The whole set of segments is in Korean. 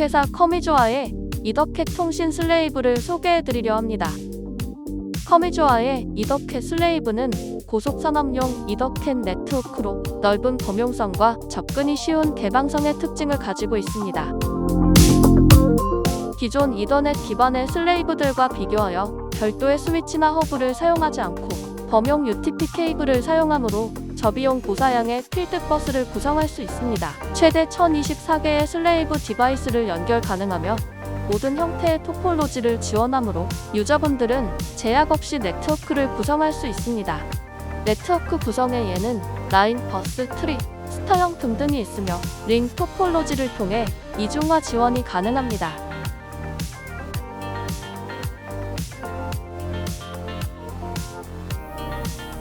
회사 커미조아의 이더캣 통신 슬레이브를 소개해드리려 합니다. 커미조아의 이더캣 슬레이브는 고속산업용 이더캣 네트워크로 넓은 범용성과 접근이 쉬운 개방성의 특징을 가지고 있습니다. 기존 이더넷 기반의 슬레이브들과 비교하여 별도의 스위치나 허브를 사용하지 않고 범용 UTP 케이블을 사용하므로 저비용 고사양의 필드버스를 구성할 수 있습니다. 최대 1024개의 슬레이브 디바이스를 연결 가능하며 모든 형태의 토폴로지를 지원하므로 유저분들은 제약 없이 네트워크를 구성할 수 있습니다. 네트워크 구성에 예는 라인, 버스, 트리, 스타형 등등이 있으며 링 토폴로지를 통해 이중화 지원이 가능합니다.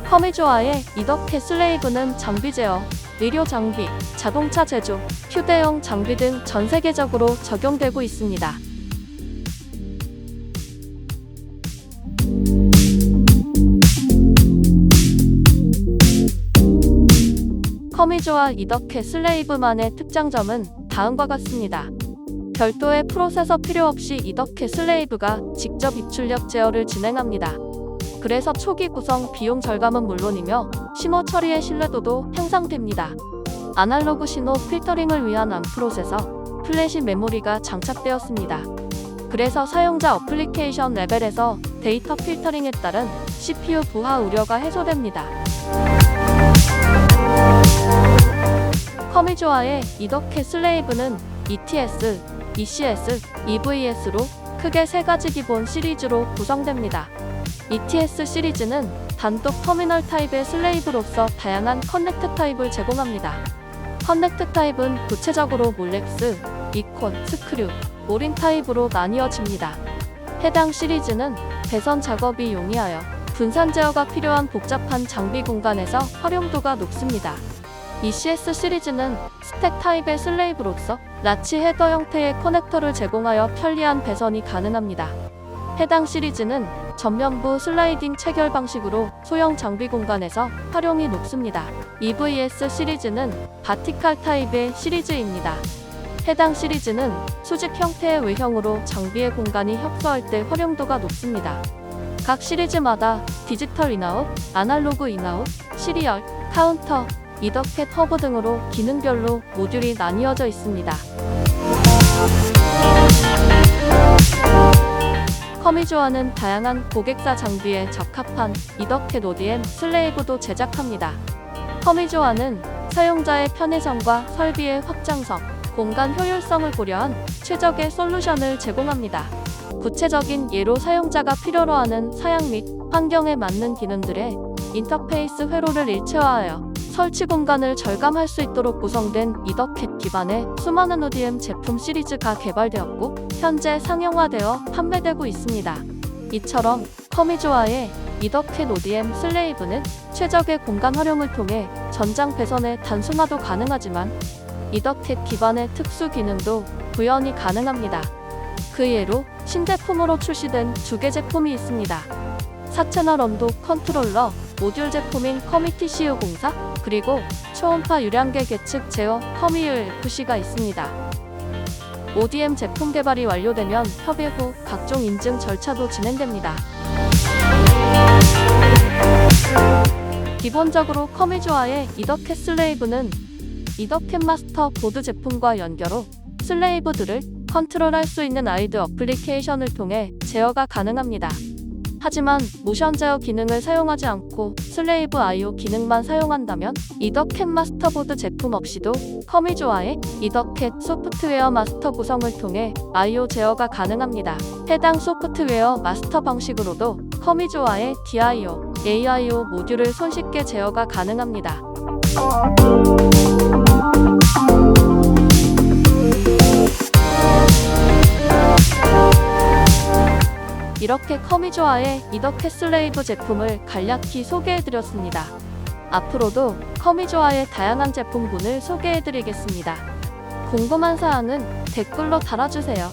커미조아의 이더캣 슬레이브는 장비 제어, 의료 장비, 자동차 제조, 휴대용 장비 등 전 세계적으로 적용되고 있습니다. 커미조아 이더캣 슬레이브만의 특장점은 다음과 같습니다. 별도의 프로세서 필요 없이 이더캣 슬레이브가 직접 입출력 제어를 진행합니다. 그래서 초기 구성 비용 절감은 물론이며 신호 처리의 신뢰도도 향상됩니다. 아날로그 신호 필터링을 위한 암 프로세서, 플래시 메모리가 장착되었습니다. 그래서 사용자 어플리케이션 레벨에서 데이터 필터링에 따른 CPU 부하 우려가 해소됩니다. 커미조아의 이더캣 슬레이브는 ETS, ECS, EVS로 크게 세 가지 기본 시리즈로 구성됩니다. ETS 시리즈는 단독 터미널 타입의 슬레이브로서 다양한 커넥트 타입을 제공합니다. 커넥트 타입은 구체적으로 몰렉스, 이콘, 스크류, 오린 타입으로 나뉘어집니다. 해당 시리즈는 배선 작업이 용이하여 분산 제어가 필요한 복잡한 장비 공간에서 활용도가 높습니다. ECS 시리즈는 스택 타입의 슬레이브로서 라치 헤더 형태의 커넥터를 제공하여 편리한 배선이 가능합니다. 해당 시리즈는 전면부 슬라이딩 체결 방식으로 소형 장비 공간에서 활용이 높습니다. EVS 시리즈는 바티칼 타입의 시리즈입니다. 해당 시리즈는 수직 형태의 외형으로 장비의 공간이 협소할 때 활용도가 높습니다. 각 시리즈마다 디지털 인아웃, 아날로그 인아웃, 시리얼, 카운터, 이더캣 허브 등으로 기능별로 모듈이 나뉘어져 있습니다. 커미조아는 다양한 고객사 장비에 적합한 이더캣 ODM 슬레이브도 제작합니다. 커미조아는 사용자의 편의성과 설비의 확장성, 공간 효율성을 고려한 최적의 솔루션을 제공합니다. 구체적인 예로 사용자가 필요로 하는 사양 및 환경에 맞는 기능들의 인터페이스 회로를 일체화하여 설치 공간을 절감할 수 있도록 구성된 이더캣 기반의 수많은 ODM 제품 시리즈가 개발되었고 현재 상용화되어 판매되고 있습니다. 이처럼 커미조아의 이더캣 ODM 슬레이브는 최적의 공간 활용을 통해 전장 배선의 단순화도 가능하지만 이더캣 기반의 특수 기능도 구현이 가능합니다. 그 예로 신제품으로 출시된 두 개 제품이 있습니다. 4채널 온도 컨트롤러 모듈 제품인 커미티 CU04 그리고 초음파 유량계 계측 제어 커미유 FC가 있습니다. ODM 제품 개발이 완료되면 협의 후 각종 인증 절차도 진행됩니다. 기본적으로 커미조아의 이더캣 슬레이브는 이더캣 마스터 보드 제품과 연결 후 슬레이브들을 컨트롤할 수 있는 아이드 어플리케이션을 통해 제어가 가능합니다. 하지만 모션 제어 기능을 사용하지 않고 슬레이브 IO 기능만 사용한다면 이더캣 마스터보드 제품 없이도 커미조아의 이더캣 소프트웨어 마스터 구성을 통해 IO 제어가 가능합니다. 해당 소프트웨어 마스터 방식으로도 커미조아의 DIO, AIO 모듈을 손쉽게 제어가 가능합니다. 이렇게 커미조아의 이더캣 슬레이브 제품을 간략히 소개해드렸습니다. 앞으로도 커미조아의 다양한 제품군을 소개해드리겠습니다. 궁금한 사항은 댓글로 달아주세요.